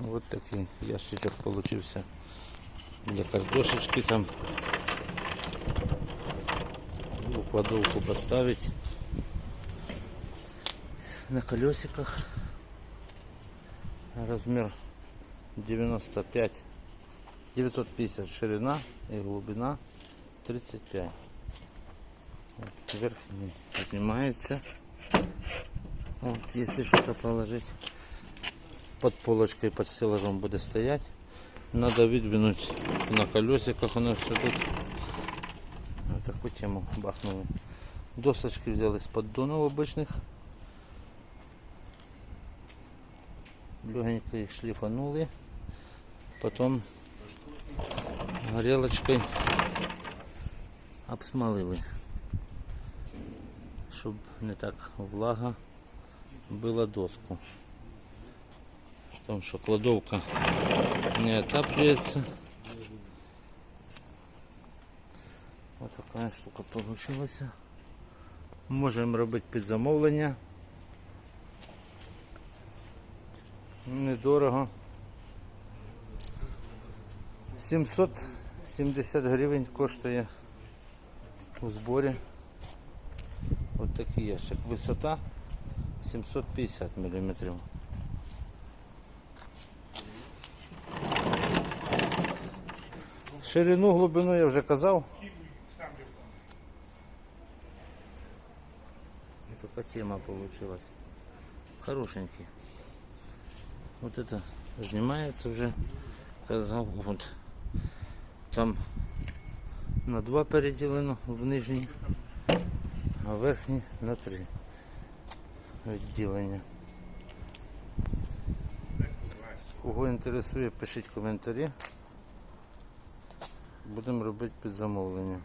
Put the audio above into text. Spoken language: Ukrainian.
Вот такий ящичок получився для картошечки там. У кладовку поставить на колесиках. Размер 95 950 ширина и глубина 35. Вот, верхний поднимается. Вот, если что-то положить под полочкой, под стеллажом будет стоять. Надо выдвинуть на колесиках, оно все тут. Вот такую тему бахнули. Досочки взяли с поддонов обычных. Легенько их шлифанули. Потом горелочкой обсмалили. Щоб не так влага била доску. Потому что кладовка не отапливается. Вот такая штука получилась. Можемо робити під замовлення. Недорого. 770 гривень коштує у зборі. Ось такий ящик. Висота 750 мм. Ширину, глибину я вже казав. Вот такая тема получилась. Хорошенький. Вот это снимается уже. Казав, вот. Там на два переділено в нижній, а верхній на три відділення. Кого інтересує, пишіть коментарі. Будемо робити під замовлення.